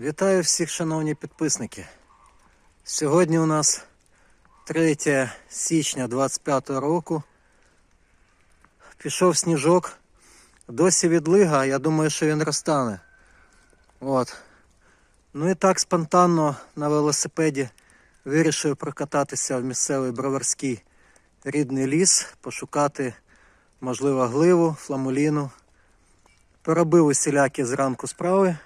Вітаю всіх, шановні підписники. Сьогодні у нас 3 січня 25 року. Пішов сніжок. Досі відлига, я думаю, що він розтане. От. Ну і так спонтанно на велосипеді вирішив прокататися в місцевий броварський рідний ліс, пошукати, можливо, гливу, фламуліну. Поробив усілякі зранку справи.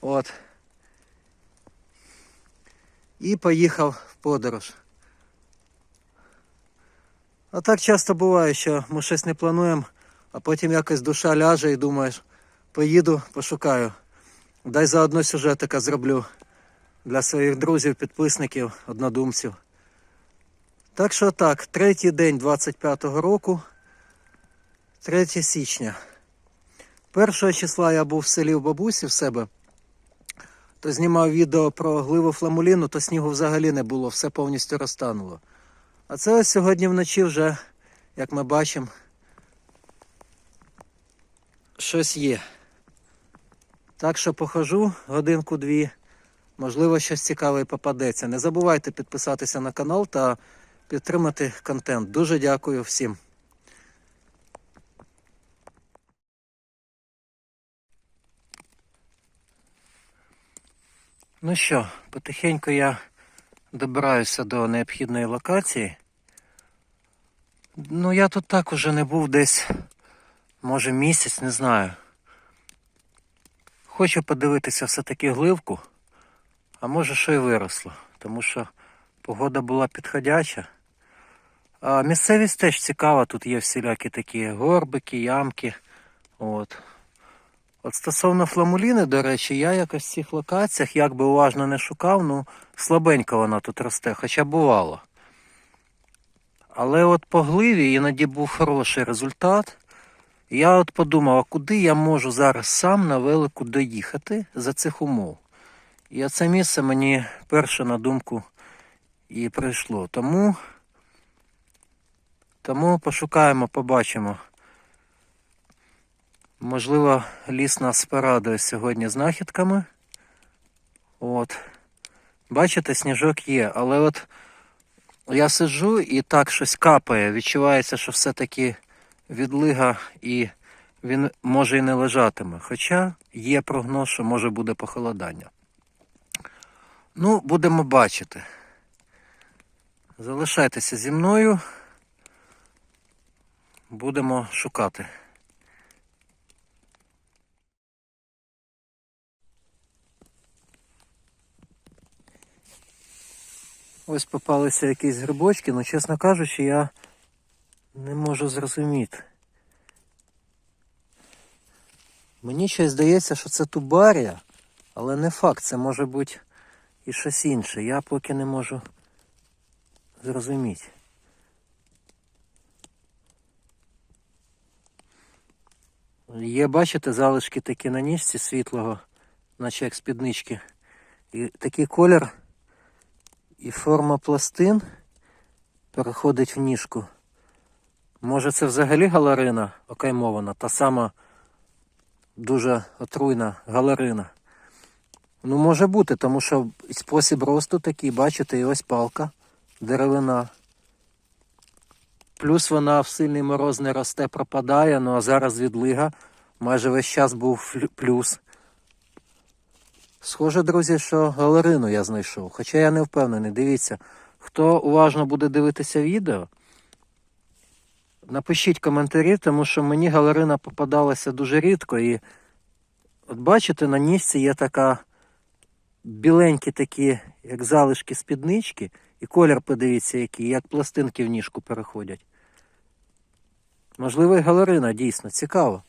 От. І поїхав в подорож. А так часто буває, що ми щось не плануємо, а потім якось душа ляже і думаєш, поїду, пошукаю. Дай заодно сюжетика зроблю для своїх друзів, підписників, однодумців. Так що так, третій день 25-го року, 3 січня. Першого числа я був в селі в бабусі в себе, то знімав відео про гливу фламуліну, то снігу взагалі не було, все повністю розтануло. А це ось сьогодні вночі вже, як ми бачимо, щось є. Так що похожу годинку-дві, можливо, щось цікаве попадеться. Не забувайте підписатися на канал та підтримати контент. Дуже дякую всім. Ну що, потихеньку я добираюся до необхідної локації. Ну, я тут так уже не був десь, може місяць, не знаю. Хочу подивитися все-таки гливку, а може що й виросло, тому що погода була підходяча. А місцевість теж цікава, тут є всілякі такі горбики, ямки. От. От стосовно фламуліни, до речі, я якось в цих локаціях, як би уважно не шукав, ну слабенько вона тут росте, хоча бувало. Але от по гливі іноді був хороший результат. Я от подумав, а куди я можу зараз сам на велику доїхати за цих умов. І оце місце мені перше на думку і прийшло. Тому, тому пошукаємо, побачимо. Можливо, ліс нас порадує сьогодні знахідками. От. Бачите, сніжок є, але от я сиджу і так щось капає. Відчувається, що все-таки відлига і він може і не лежатиме. Хоча є прогноз, що може буде похолодання. Ну, будемо бачити. Залишайтеся зі мною. Будемо шукати. Ось попалися якісь грибочки, але, чесно кажучи, я не можу зрозуміти. Мені щось здається, що це тубарія, але не факт, це може бути і щось інше. Я поки не можу зрозуміти. Є, бачите, залишки такі на ніжці світлого, наче як спіднички. І такий колір і форма пластин переходить в ніжку. Може це взагалі галарина окаймована, та сама дуже отруйна галарина. Ну, може бути, тому що спосіб росту такий, бачите, і ось палка, деревина. Плюс вона в сильний мороз не росте, пропадає, ну а зараз відлига. Майже весь час був плюс. Схоже, друзі, що галерину я знайшов. Хоча я не впевнений. Дивіться, хто уважно буде дивитися відео, напишіть коментарі, тому що мені галерина попадалася дуже рідко. І от бачите, на ніжці є така біленькі такі, як залишки спіднички, і колір, подивіться, який, як пластинки в ніжку переходять. Можливо, і галерина, дійсно, цікаво.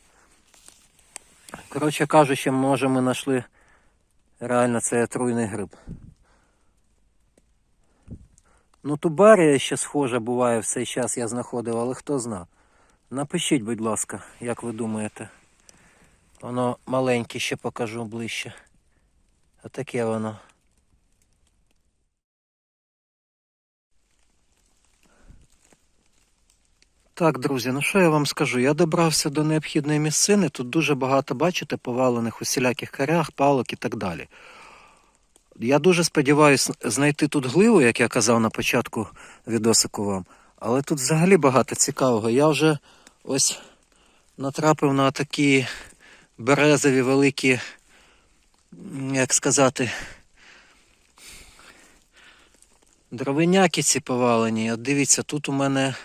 Коротше кажучи, може ми знайшли реально це отруйний гриб. Ну, тубарія ще схожа буває в цей час я знаходив, але хто зна. Напишіть, будь ласка, як ви думаєте. Воно маленьке ще покажу ближче. Отаке воно. Так, друзі, ну що я вам скажу? Я добрався до необхідної місцини. Тут дуже багато, бачите, повалених усіляких корях, палок і так далі. Я дуже сподіваюся знайти тут гливу, як я казав на початку відосику вам. Але тут взагалі багато цікавого. Я вже ось натрапив на такі березові великі, як сказати, дровиняки ці повалені. От дивіться, тут у мене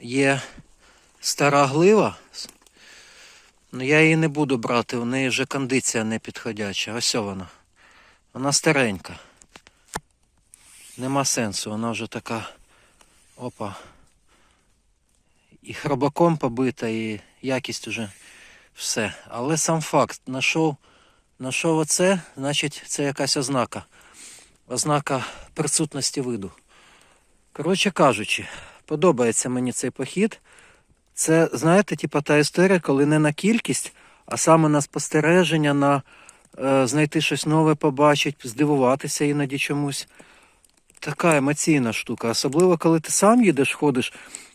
є стара глива. Ну я її не буду брати, у неї вже кондиція не підходяча. Ось вона. Вона старенька. Нема сенсу, вона вже така. Опа. І хробаком побита, і якість уже все. Але сам факт, знайшов, знайшов оце, значить це якась ознака. Ознака присутності виду. Коротше кажучи, подобається мені цей похід. Це, знаєте, типа та історія, коли не на кількість, а саме на спостереження, на е, знайти щось нове, побачити, здивуватися іноді чомусь. Така емоційна штука. Особливо, коли ти сам їдеш, ходиш.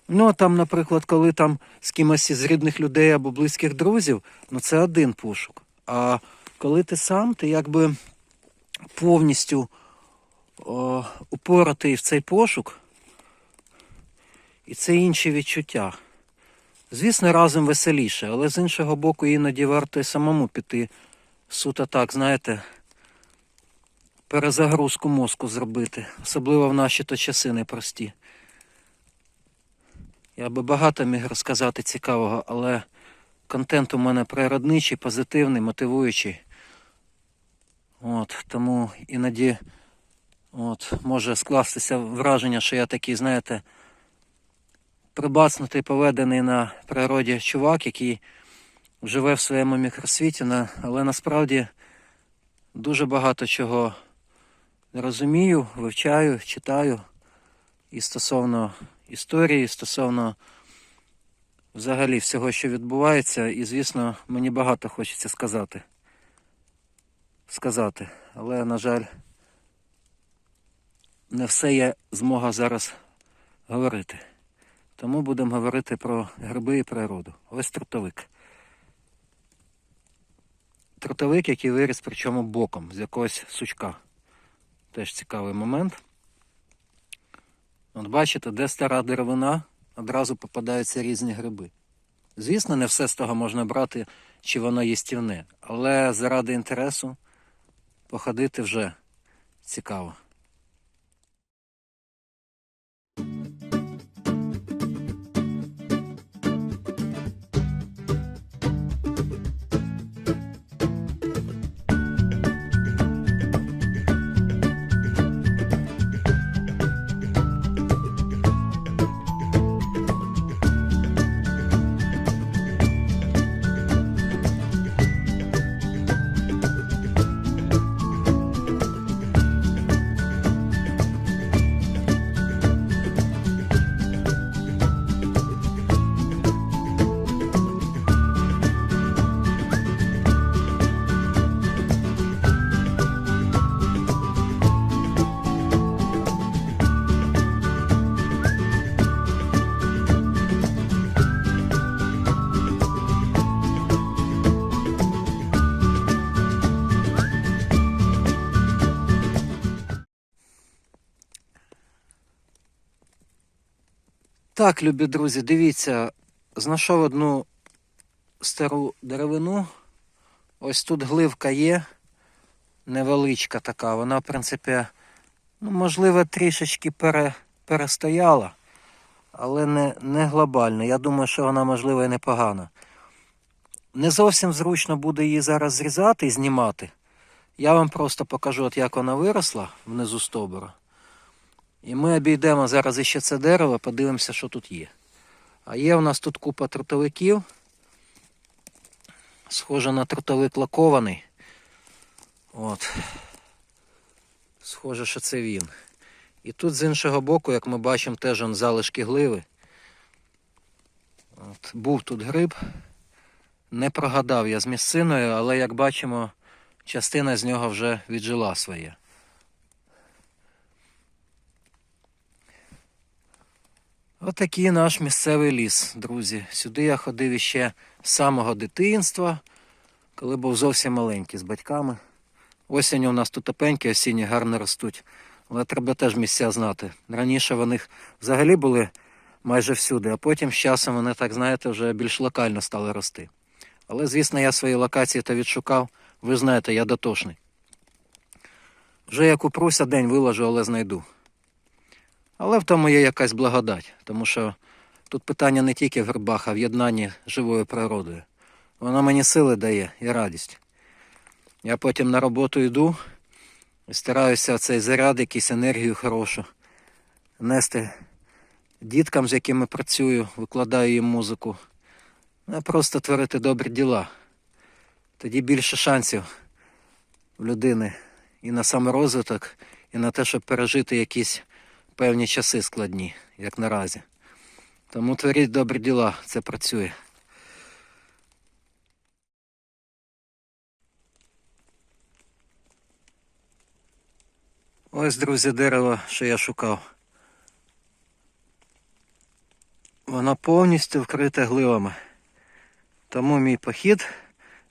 Ну, а там, наприклад, коли там з кимось із рідних людей або близьких друзів, ну це один пошук. А коли ти сам, ти якби повністю о, упоратий в цей пошук, і це інші відчуття. Звісно, разом веселіше, але з іншого боку, іноді варто і самому піти суто так, знаєте, перезагрузку мозку зробити, особливо в наші то часи непрості. Я би багато міг розказати цікавого, але контент у мене природничий, позитивний, мотивуючий. От, тому іноді от, може скластися враження, що я такий, знаєте, прибацнутий, поведений на природі чувак, який живе в своєму мікросвіті, але насправді дуже багато чого розумію, вивчаю, читаю і стосовно історії, стосовно взагалі всього, що відбувається, і, звісно, мені багато хочеться сказати. Сказати, але, на жаль, не все є змога зараз говорити. Тому будемо говорити про гриби і природу. Ось трутовик. Трутовик, який виріс причому боком з якогось сучка. Теж цікавий момент. От бачите, де стара деревина, одразу попадаються різні гриби. Звісно, не все з того можна брати, чи воно їстівне, але заради інтересу походити вже цікаво. Так, любі друзі, дивіться, знайшов одну стару деревину. Ось тут гливка є, невеличка така. Вона, в принципі, ну, можливо, трішечки пере, перестояла, але не, не глобально. Я думаю, що вона, можливо, і непогана. Не зовсім зручно буде її зараз зрізати і знімати. Я вам просто покажу, от як вона виросла внизу стовбура. І ми обійдемо зараз іще це дерево, подивимося, що тут є. А є у нас тут купа трутовиків. Схоже на трутовик лакований. От. Схоже, що це він. І тут з іншого боку, як ми бачимо, теж он залишки гливи. От. Був тут гриб. Не прогадав я з місциною, але як бачимо, частина з нього вже віджила своє. Отакий наш місцевий ліс, друзі. Сюди я ходив іще з самого дитинства, коли був зовсім маленький з батьками. Осінню у нас тут топенькі, осінні гарно ростуть. Але треба теж місця знати. Раніше вони взагалі були майже всюди, а потім з часом вони, так знаєте, вже більш локально стали рости. Але, звісно, я свої локації то відшукав. Ви знаєте, я дотошний. Вже як упруся, день виложу, але знайду. Але в тому є якась благодать, тому що тут питання не тільки в грибах, а в єднанні живою природою. Воно мені сили дає і радість. Я потім на роботу йду і стараюся цей заряд, якийсь енергію хорошу нести діткам, з якими працюю, викладаю їм музику. А просто творити добрі діла. Тоді більше шансів в людини і на саморозвиток, і на те, щоб пережити якісь певні часи складні, як наразі. Тому творіть добрі діла, це працює. Ось, друзі, дерево, що я шукав. Воно повністю вкрите гливами. Тому мій похід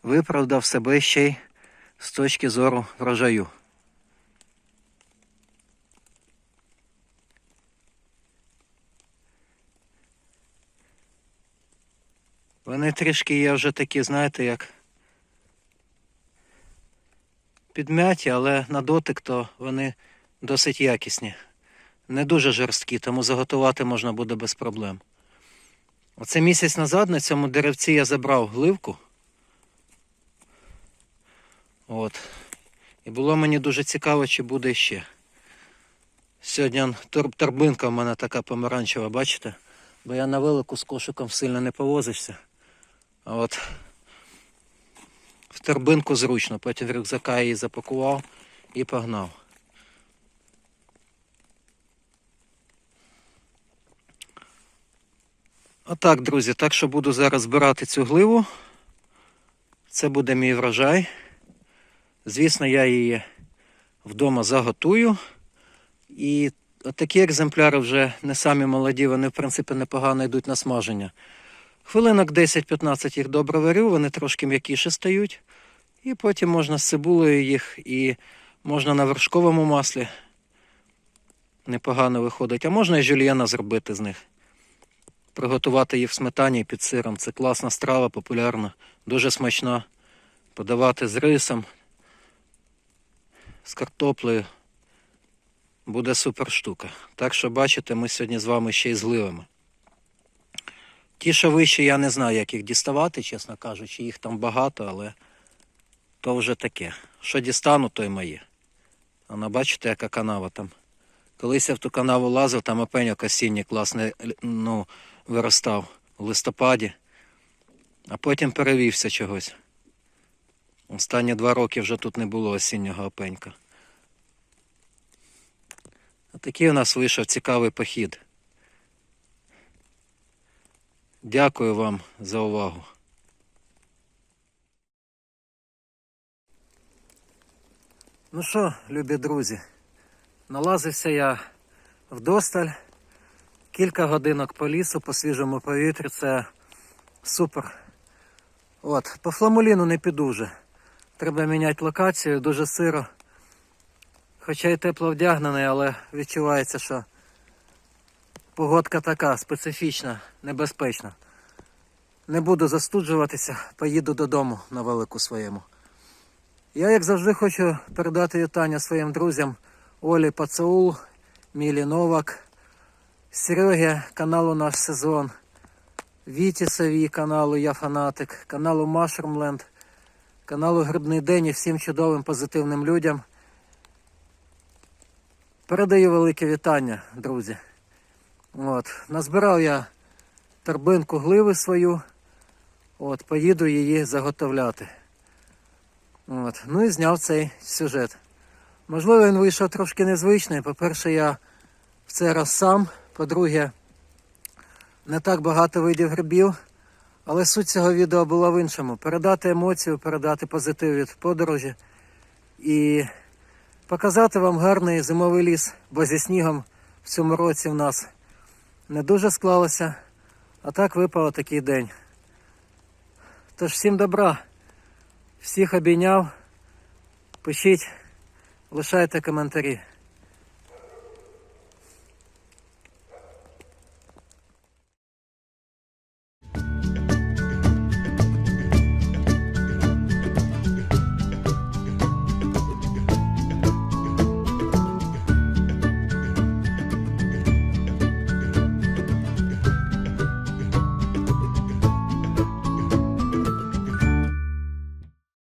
виправдав себе ще й з точки зору врожаю. Вони трішки є вже такі, знаєте, як підмяті, але на дотик то вони досить якісні. Не дуже жорсткі, тому заготувати можна буде без проблем. Оце місяць назад на цьому деревці я забрав гливку. От. І було мені дуже цікаво, чи буде ще. Сьогодні торбинка в мене така помаранчева, бачите? Бо я на велику з кошиком сильно не повозишся. От в торбинку зручно, потім рюкзака її запакував і погнав. Отак, друзі, так що буду зараз збирати цю гливу. Це буде мій врожай. Звісно, я її вдома заготую. І такі екземпляри вже не самі молоді, вони, в принципі, непогано йдуть на смаження. Хвилинок 10-15 їх добре варю, вони трошки м'якіше стають. І потім можна з цибулею їх і можна на вершковому маслі. Непогано виходить. А можна і жульєна зробити з них. Приготувати їх в сметані під сиром. Це класна страва, популярна, дуже смачна. Подавати з рисом, з картоплею. Буде супер штука. Так що бачите, ми сьогодні з вами ще й зливами. Ті, що вище, я не знаю, як їх діставати, чесно кажучи, їх там багато, але то вже таке. Що дістану, то й моє. Вона бачите, яка канава там. Колись я в ту канаву лазив, там опеньок осінній класний ну, виростав у листопаді, а потім перевівся чогось. Останні два роки вже тут не було осіннього опенька. Отакий у нас вийшов цікавий похід. Дякую вам за увагу. Ну що, любі друзі, налазився я вдосталь. Кілька годинок по лісу, по свіжому повітрі, це супер. От, по фламуліну не піду вже. Треба міняти локацію, дуже сиро. Хоча й тепло вдягнений, але відчувається, що погодка така специфічна, небезпечна. Не буду застуджуватися, поїду додому на велику своєму. Я, як завжди, хочу передати вітання своїм друзям Олі Пацаул, Мілі Новак, Серегі каналу Наш Сезон, Вітісові каналу Я Фанатик, каналу Машрумленд, каналу Грибний День і всім чудовим позитивним людям. Передаю велике вітання, друзі. От. Назбирав я торбинку гливи свою. От, поїду її заготовляти. От. Ну і зняв цей сюжет. Можливо, він вийшов трошки незвичний. По-перше, я в цей раз сам. По-друге, не так багато видів грибів. Але суть цього відео була в іншому. Передати емоцію, передати позитив від подорожі і показати вам гарний зимовий ліс, бо зі снігом в цьому році в нас не дуже склалося, а так випав такий день. Тож всім добра, всіх обійняв, Пишіть, лишайте коментарі.